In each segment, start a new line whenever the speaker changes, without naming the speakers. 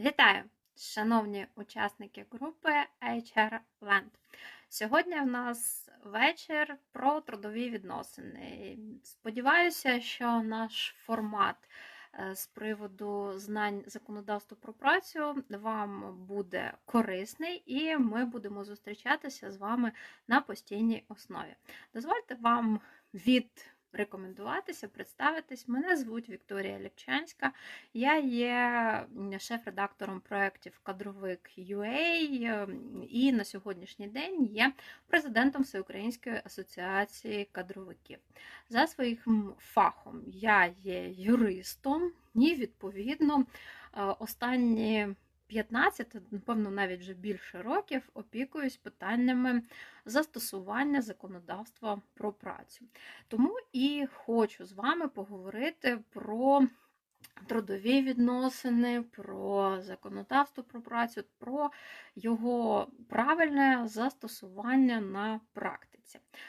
Вітаю, шановні учасники групи HR Land. Сьогодні в нас вечір про трудові відносини. Сподіваюся, що наш формат е, з приводу знань законодавства про працю вам буде корисний, і ми будемо зустрічатися з вами на постійній основі. Дозвольте вам від рекомендуватися, представитись. Мене звуть Вікторія Ліпчанська. Я є шеф-редактором проєктів Кадровик UA і на сьогоднішній день є президентом Всеукраїнської асоціації кадровиків. За своїм фахом я є юристом і, відповідно, е, останні 15, напевно, навіть вже більше років опікуюсь питаннями застосування законодавства про працю. Тому і хочу з вами поговорити про трудові відносини, про законодавство про працю, про його правильне застосування на практиці.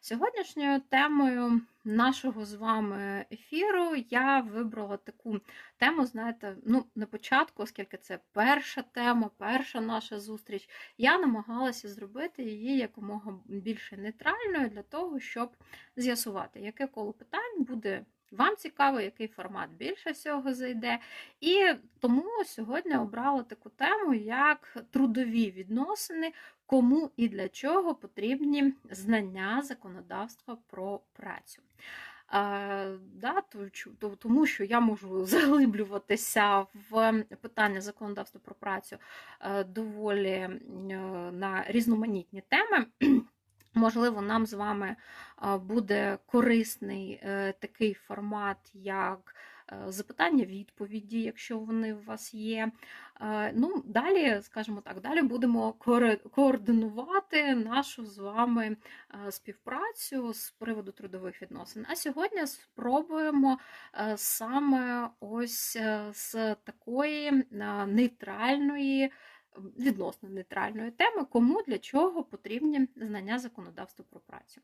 Сьогоднішньою темою нашого з вами ефіру я вибрала таку тему, знаєте, ну, на початку, оскільки це перша тема, перша наша зустріч, я намагалася зробити її якомога більше нейтральною для того, щоб з'ясувати, яке коло питань буде вам цікаво, який формат більше всього зайде. І тому сьогодні обрала таку тему, як трудові відносини, кому і для чого потрібні знання законодавства про працю. А, да, Тому що я можу заглиблюватися в питання законодавства про працю е, доволі е, на різноманітні теми. Можливо, нам з вами буде корисний е, такий формат, як е, запитання-відповіді, якщо вони у вас є. Е, ну, Далі, скажімо так, далі будемо координувати нашу з вами співпрацю з приводу трудових відносин. А сьогодні спробуємо саме ось з такої нейтральної відносно нейтральної теми, кому для чого потрібні знання законодавства про працю.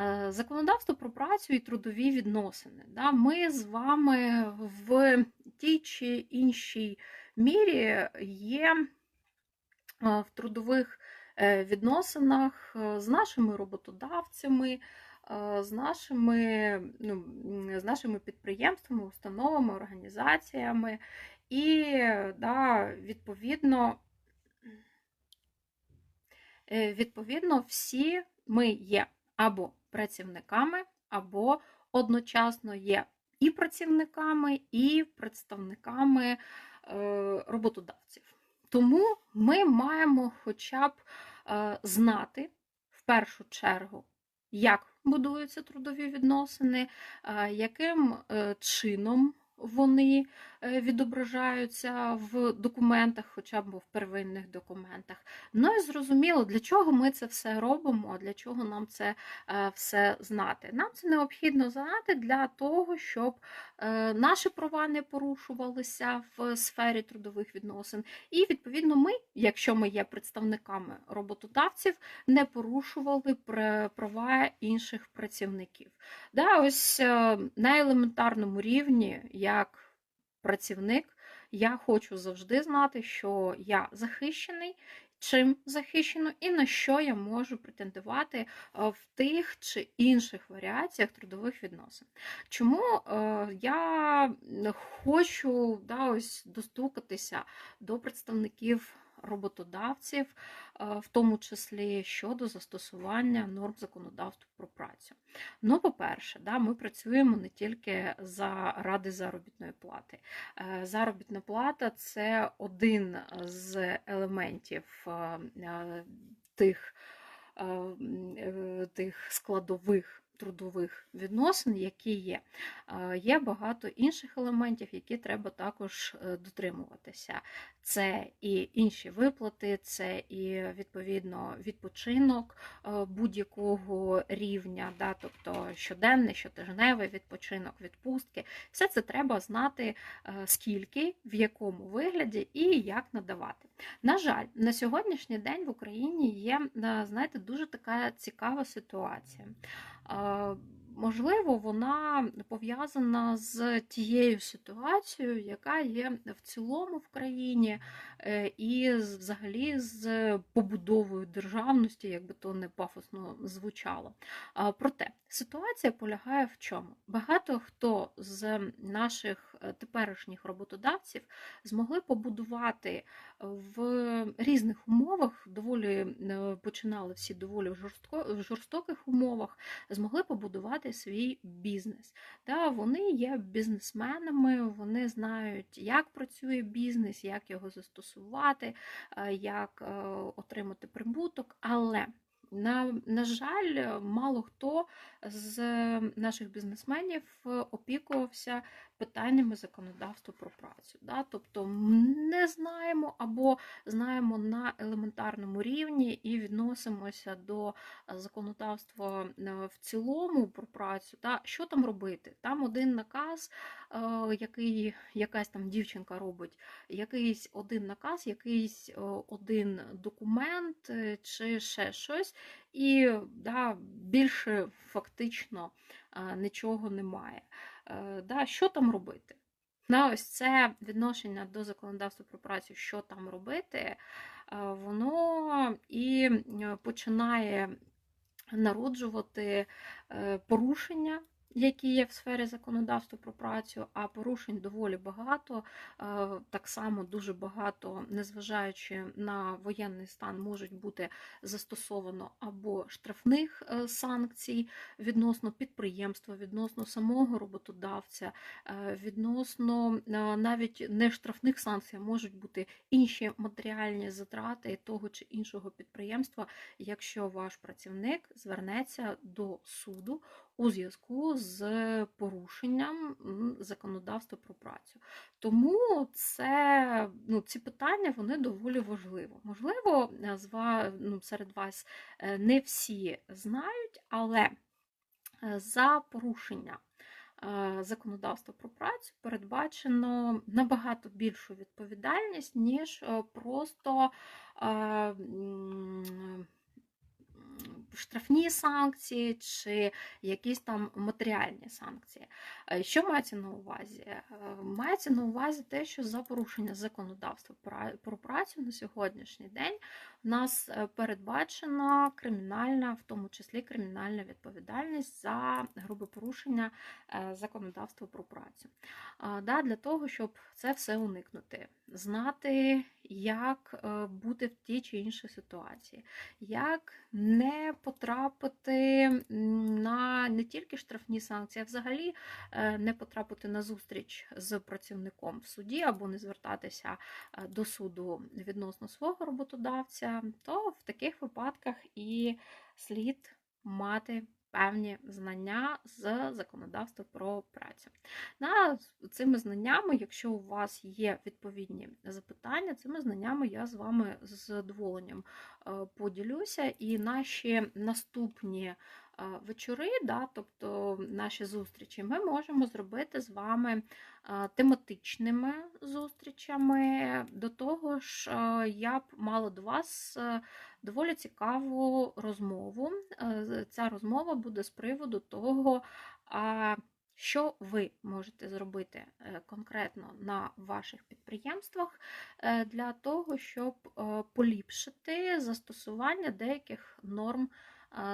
Е, законодавство про працю і трудові відносини. Ми з вами в тій чи іншій мірі є е, в трудових е, відносинах з нашими роботодавцями. З нашими ну, з нашими підприємствами, установами, організаціями, і да, відповідно відповідно, всі ми є або працівниками, або одночасно є і працівниками, і представниками е, роботодавців. Тому ми маємо хоча б е, знати в першу чергу, як будуються трудові відносини, яким чином вони е, відображаються в документах, хоча б в первинних документах. Ну і зрозуміло, для чого ми це все робимо, для чого нам це е, все знати. Нам це необхідно знати для того, щоб е, наші права не порушувалися в сфері трудових відносин. І, відповідно, ми, якщо ми є представниками роботодавців, не порушували права інших працівників. Да, Ось на елементарному рівні. як працівник, я хочу завжди знати, що я захищений, чим захищено і на що я можу претендувати е, в тих чи інших варіаціях трудових відносин. Чому е, я хочу да, ось достукатися до представників роботодавців, е, в тому числі щодо застосування норм законодавства про працю. Ну, по-перше, да, ми працюємо не тільки за ради заробітної плати. Е, заробітна плата це один з елементів е, тих, тих складових трудових відносин, які є. Є багато інших елементів, які треба також е, дотримуватися. Це і інші виплати, це і відповідно відпочинок е, будь-якого рівня, да, тобто щоденний, щотижневий відпочинок, відпустки. Все це треба знати, е, скільки, в якому вигляді і як надавати. На жаль, на сьогоднішній день в Україні є, знаєте, дуже така цікава ситуація можливо, вона пов'язана з тією ситуацією, яка є в цілому в країні, е, і взагалі з побудовою державності, як би то не пафосно звучало. Проте ситуація полягає в чому? Багато хто з наших е, теперішніх роботодавців змогли побудувати в різних умовах, доволі е, починали всі доволі в жорстоких умовах, змогли побудувати свій бізнес. Та вони є бізнесменами, вони знають, як працює бізнес, як його застосувати, е, як е, отримати прибуток, але на, на жаль, мало хто з наших бізнесменів опікувався питаннями законодавства про працю. Да? Тобто не знаємо або знаємо на елементарному рівні і відносимося до законодавства е, в цілому про працю. Да? Що там робити? Там один наказ, е, який якась там дівчинка робить, якийсь один наказ, якийсь е, один документ е, чи ще щось, і да, більше фактично е, нічого немає. Е, Да, Що там робити? На ось це відношення до законодавства про працю, що там робити, е, воно і е, починає народжувати порушення, які є в сфері законодавства про працю, а порушень доволі багато. Е, Так само дуже багато, незважаючи на воєнний стан, можуть бути застосовано або штрафних е, санкцій відносно підприємства, відносно самого роботодавця, е, відносно навіть не штрафних санкцій, а можуть бути інші матеріальні затрати того чи іншого підприємства, якщо ваш працівник звернеться до суду у зв'язку з порушенням законодавства про працю. Тому це, ну, ці питання вони доволі важливі. Можливо, е, ну, серед вас е, не всі знають, але е, за порушення законодавства про працю передбачено набагато більшу відповідальність, ніж просто штрафні санкції чи якісь там матеріальні санкції. Е, Що мається на увазі? Е, Мається на увазі те, що за порушення законодавства про працю на сьогоднішній день у нас е, передбачена кримінальна, в тому числі кримінальна відповідальність за грубе порушення законодавства про працю. Для того, щоб це все уникнути, знати, як бути в тій чи іншій ситуації, як не потрапити на не тільки штрафні санкції, а взагалі е, не потрапити на зустріч з працівником в суді або не звертатися е, до суду відносно свого роботодавця, то в таких випадках і слід мати певні знання з законодавства про працю. На цими знаннями, якщо у вас є відповідні запитання, цими знаннями я з вами з задоволенням е, поділюся. І наші наступні е, вечори, да, тобто наші зустрічі, ми можемо зробити з вами тематичними зустрічами. До того ж, я б мала до вас е, доволі цікаву розмову. Е, Ця розмова буде з приводу того, що ви можете зробити е, конкретно на ваших підприємствах для того, щоб поліпшити застосування деяких норм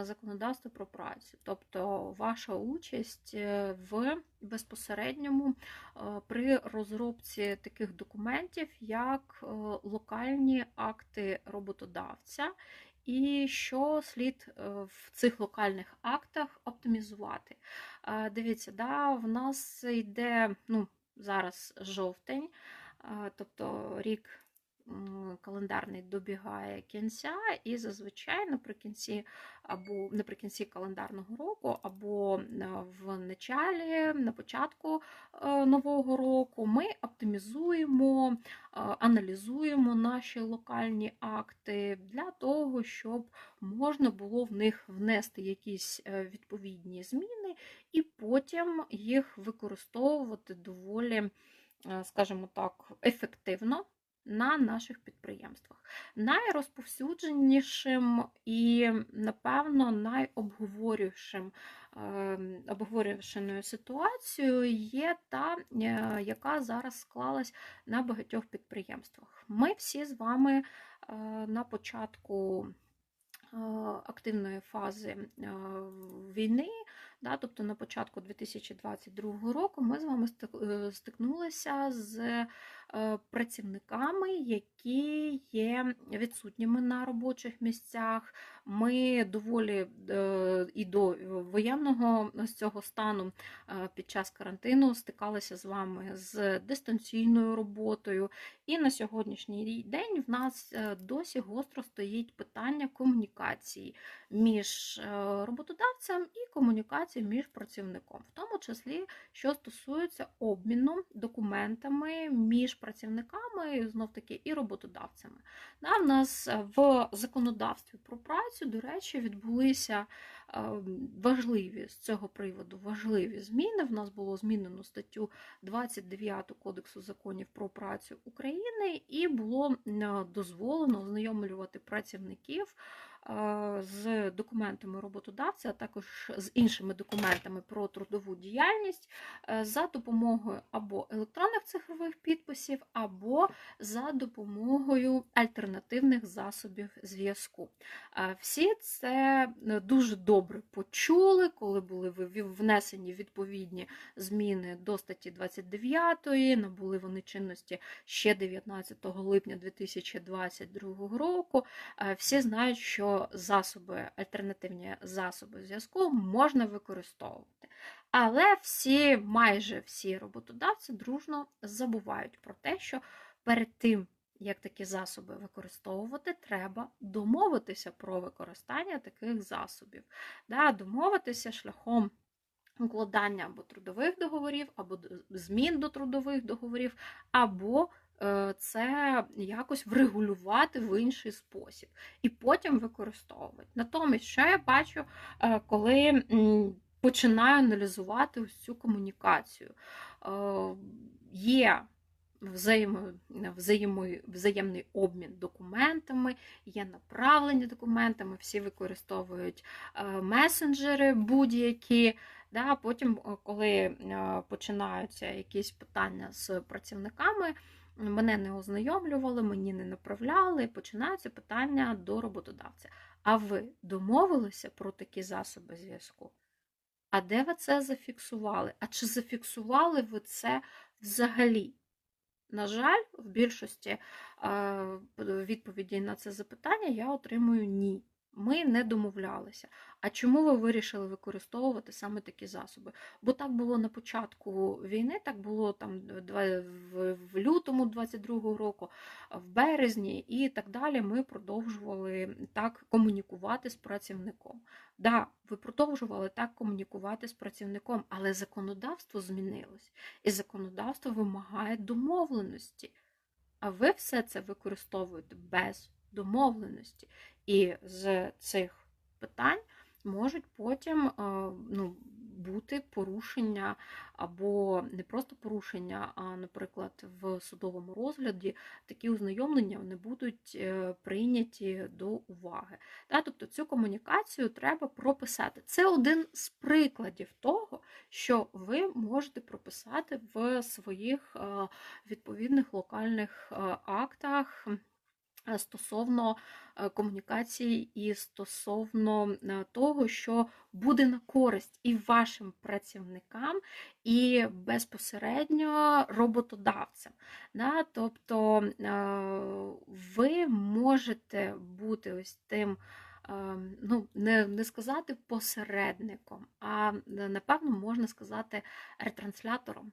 законодавства про працю, тобто ваша участь е, в безпосередньому е, при розробці таких документів, як е, локальні акти роботодавця, і що слід в цих локальних актах оптимізувати. Дивіться, да, в нас йде ну, зараз жовтень, тобто рік календарний добігає кінця, і зазвичай наприкінці або наприкінці календарного року, або в началі, на початку е, нового року ми оптимізуємо, е, аналізуємо наші локальні акти для того, щоб можна було в них внести якісь е, відповідні зміни і потім їх використовувати доволі, скажімо так, ефективно на наших підприємствах. Найрозповсюдженішим і, напевно, найобговорювішим ем, обговорюваною ситуацією є та, е, яка зараз склалась на багатьох підприємствах. Ми всі з вами е, на початку е, активної фази війни, да, тобто на початку 2022 року, ми з вами стикнулися з працівниками, які є відсутніми на робочих місцях. Ми доволі е, і до воєнного з цього стану е, під час карантину стикалися з вами з дистанційною роботою. І на сьогоднішній день в нас досі гостро стоїть питання комунікації між роботодавцем і комунікації між працівником, в тому числі, що стосується обміну документами між працівниками, знов таки, і роботодавцями. Да, В нас е, в законодавстві про працю, до речі, відбулися е, важливі з цього приводу важливі зміни. В нас було змінено статтю 29 Кодексу законів про працю України, і було дозволено ознайомлювати працівників з документами роботодавця, а також з іншими документами про трудову діяльність е, за допомогою або електронних цифрових підписів, або за допомогою альтернативних засобів зв'язку. Всі це е, дуже добре почули, коли були внесені відповідні зміни до статті 29, набули вони чинності ще 19 липня 2022 року. Е, всі знають, що засоби, альтернативні засоби зв'язку можна використовувати. Але всі, майже всі роботодавці дружно забувають про те, що перед тим, як такі засоби використовувати, треба домовитися про використання таких засобів. Да, Домовитися шляхом укладання або трудових договорів, або змін до трудових договорів, або це якось врегулювати в інший спосіб і потім використовувати. Натомість, що я бачу, е, коли починаю аналізувати ось цю комунікацію, е, є взаємо, взаємо, взаємний обмін документами, є направлення документами, всі використовують месенджери будь-які. Да, Потім, коли починаються якісь питання з працівниками, мене не ознайомлювали, мені не направляли, починаються питання до роботодавця. А ви домовилися про такі засоби зв'язку? А де ви це зафіксували? А чи зафіксували ви це взагалі? На жаль, в більшості відповідей на це запитання я отримую ні. Ми не домовлялися. А чому ви вирішили використовувати саме такі засоби? Бо так було на початку війни, так було там в лютому 22-го року, в березні і так далі. Ми продовжували так комунікувати з працівником. Да, ви продовжували так комунікувати з працівником, але законодавство змінилось, і законодавство вимагає домовленості. А ви все це використовуєте без домовленості. І з цих питань можуть потім е, ну, бути порушення або не просто порушення, а, наприклад, в судовому розгляді такі ознайомлення не будуть е, прийняті до уваги. Тобто цю комунікацію треба прописати. Це один з прикладів того, що ви можете прописати в своїх е, відповідних локальних актах. Е, стосовно е, комунікації і стосовно е, того, що буде на користь і вашим працівникам, і безпосередньо роботодавцям. Да? Тобто ви можете бути ось тим. Ну, не не сказати посередником, а напевно можна сказати ретранслятором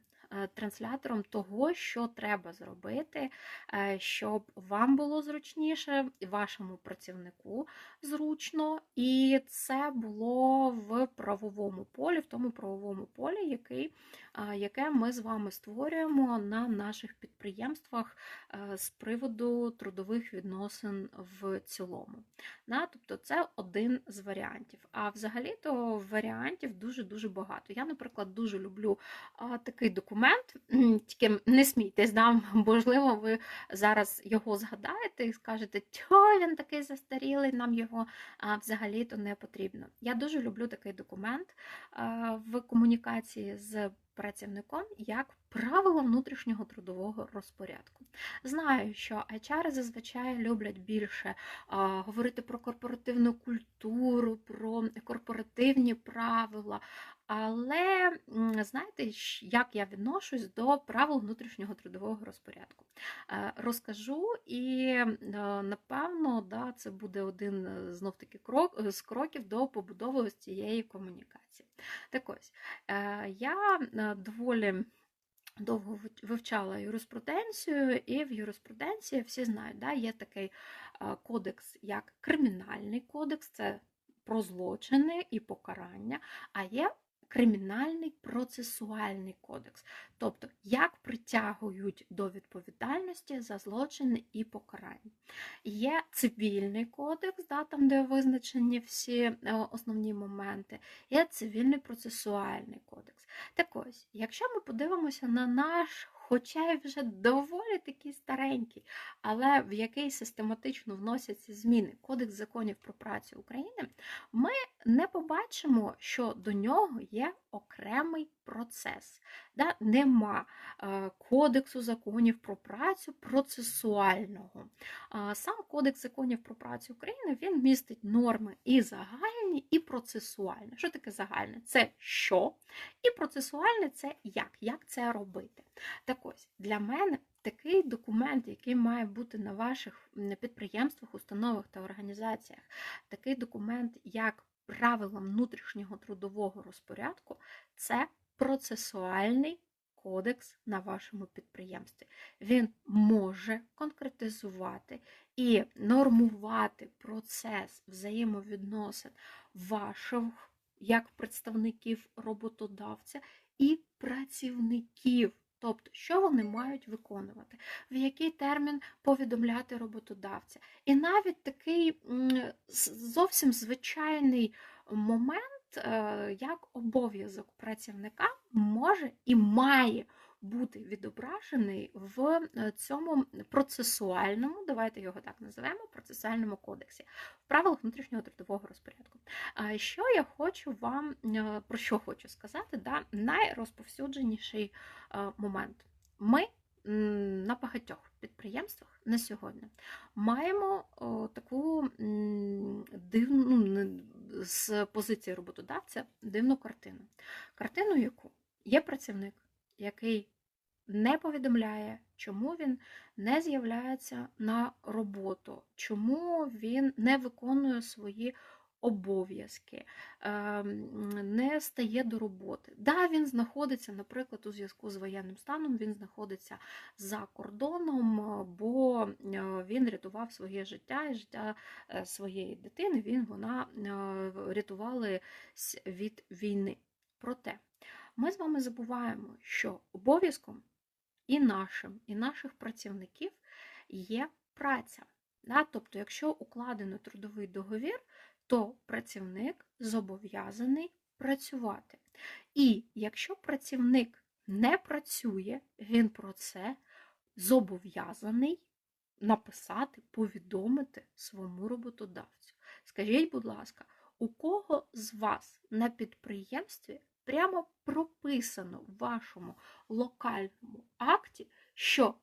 транслятором того, що треба зробити, е, щоб вам було зручніше, вашому працівнику зручно, і це було в правовому полі, в тому правовому полі, який яке ми з вами створюємо на наших підприємствах е, з приводу трудових відносин в цілому. Тобто це один з варіантів. А взагалі-то варіантів дуже-дуже багато. Я, наприклад, дуже люблю такий документ, М, тільки не смійтесь, да? можливо, ви зараз його згадаєте і скажете, що він такий застарілий, нам його взагалі-то не потрібно. Я дуже люблю такий документ в комунікації з працівником як правила внутрішнього трудового розпорядку. Знаю, що HR зазвичай люблять більше а, говорити про корпоративну культуру, про корпоративні правила. Але знаєте, як я відношусь до правил внутрішнього трудового розпорядку? Е, Розкажу, і е, напевно, да, це буде один е, знов таки крок з кроків до побудови ось цієї комунікації. Так ось, я доволі. Довго вивчала юриспруденцію, і в юриспруденції всі знають, да, є такий кодекс, як кримінальний кодекс, це про злочини і покарання, а є кримінальний процесуальний кодекс, тобто як притягують до відповідальності за злочини і покарання. Є цивільний кодекс, да, там, де визначені всі е, основні моменти, є цивільний процесуальний кодекс. Так ось, якщо ми подивимося на наш, хоча й вже доволі такий старенький, але в який систематично вносяться зміни Кодекс законів про працю України, ми не побачимо, що до нього є окремий процес. Да? Нема е, Кодексу законів про працю процесуального. Сам Кодекс законів про працю України він містить норми і загальні, і процесуальні. Що таке загальне? Це що? І процесуальне це як, як це робити. Так ось, для мене такий документ, який має бути на ваших підприємствах, установах та організаціях, такий документ, як правила внутрішнього трудового розпорядку, це процесуальний кодекс на вашому підприємстві. Він може конкретизувати і нормувати процес взаємовідносин ваших як представників роботодавця і працівників. Тобто, що вони мають виконувати, в який термін повідомляти роботодавця. І навіть такий зовсім звичайний момент, як обов'язок працівника може і має бути відображений в е, цьому процесуальному, давайте його так називаємо, процесуальному кодексі, в правилах внутрішнього трудового розпорядку. Що я хочу вам е, про що хочу сказати? Да? Найрозповсюдженіший е, момент. Ми на багатьох підприємствах на сьогодні маємо таку дивну ну, з позиції роботодавця дивну картину. Картину, яку є працівник, який не повідомляє, чому він не з'являється на роботу, чому він не виконує свої обов'язки, ем, не стає до роботи. Да, він знаходиться, наприклад, у зв'язку з воєнним станом, він знаходиться за кордоном, е, бо е, він рятував своє життя і життя е, своєї дитини. Він вона рятували від війни. Проте ми з вами забуваємо, що обов'язком і нашим, і наших працівників є праця. Да? Тобто, якщо укладено трудовий договір, то працівник зобов'язаний працювати. І якщо працівник не працює, він про це зобов'язаний написати, повідомити своєму роботодавцю. Скажіть, будь ласка, у кого з вас на підприємстві прямо прописано в вашому локальному акті, що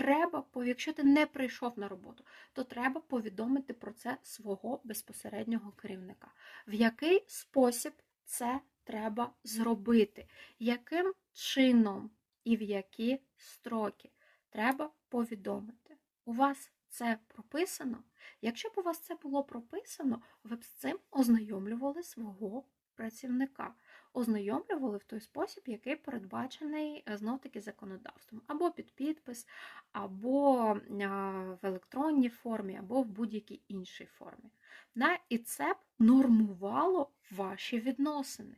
треба, якщо ти не прийшов на роботу, то треба повідомити про це свого безпосереднього керівника. В який спосіб це треба зробити? Яким чином і в які строки треба повідомити? У вас це прописано? Якщо б у вас це було прописано, ви б з цим ознайомлювали свого працівника, ознайомлювали в той спосіб, який передбачений знов таки законодавством, або під підпис, або в електронній формі, або в будь-якій іншій формі. І це б нормувало ваші відносини.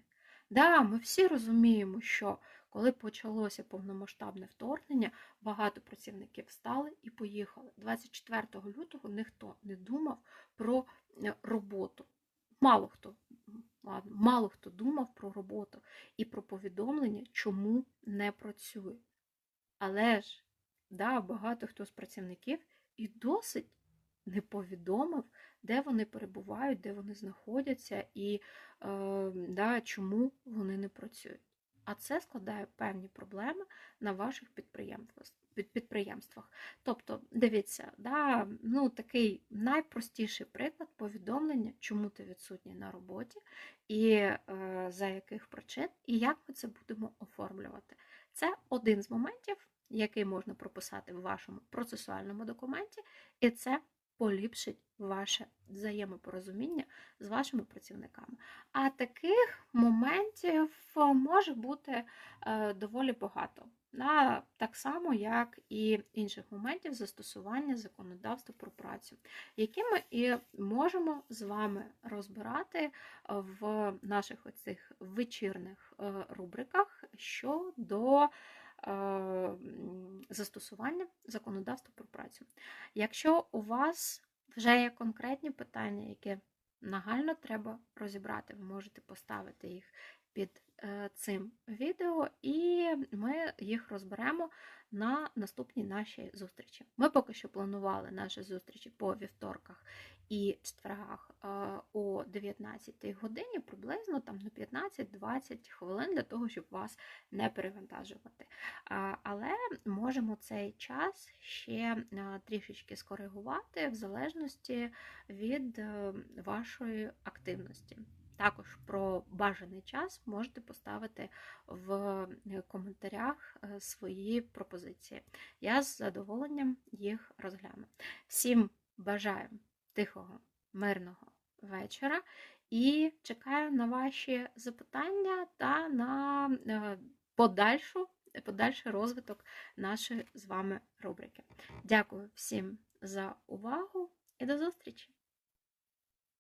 Да, ми всі розуміємо, що Коли почалося повномасштабне вторгнення, багато працівників встали і поїхали. 24 лютого ніхто не думав про е, роботу. Мало хто мало хто думав про роботу і про повідомлення, чому не працює. Але ж да, багато хто з працівників і досить не повідомив, де вони перебувають, де вони знаходяться і е, да, чому вони не працюють. А це складає певні проблеми на ваших підприємствах. Тобто, дивіться, да, ну, такий найпростіший приклад повідомлення, чому ти відсутній на роботі, і е, за яких причин, і як ми це будемо оформлювати. Це один з моментів, який можна прописати в вашому процесуальному документі, і це поліпшить ваше взаємопорозуміння з вашими працівниками. А таких моментів е, може бути е, доволі багато. Так само, як і інших моментів застосування законодавства про працю, які ми і можемо з вами розбирати в наших оцих вечірних е, рубриках щодо е, застосування законодавства про працю. Якщо у вас вже є конкретні питання, які нагально треба розібрати, ви можете поставити їх під е, цим відео, і ми їх розберемо на наступній нашій зустрічі. Ми поки що планували наші зустрічі по вівторках і четвергах е, о 19 годині, приблизно там на 15-20 хвилин для того, щоб вас не перевантажувати. Але можемо цей час ще е, трішечки скоригувати в залежності від е, вашої активності. Також про бажаний час можете поставити в коментарях свої пропозиції. Я з задоволенням їх розгляну. Всім бажаю тихого, мирного вечора і чекаю на ваші запитання та на е, подальшу, подальший розвиток нашої з вами рубрики. Дякую всім за увагу і до зустрічі!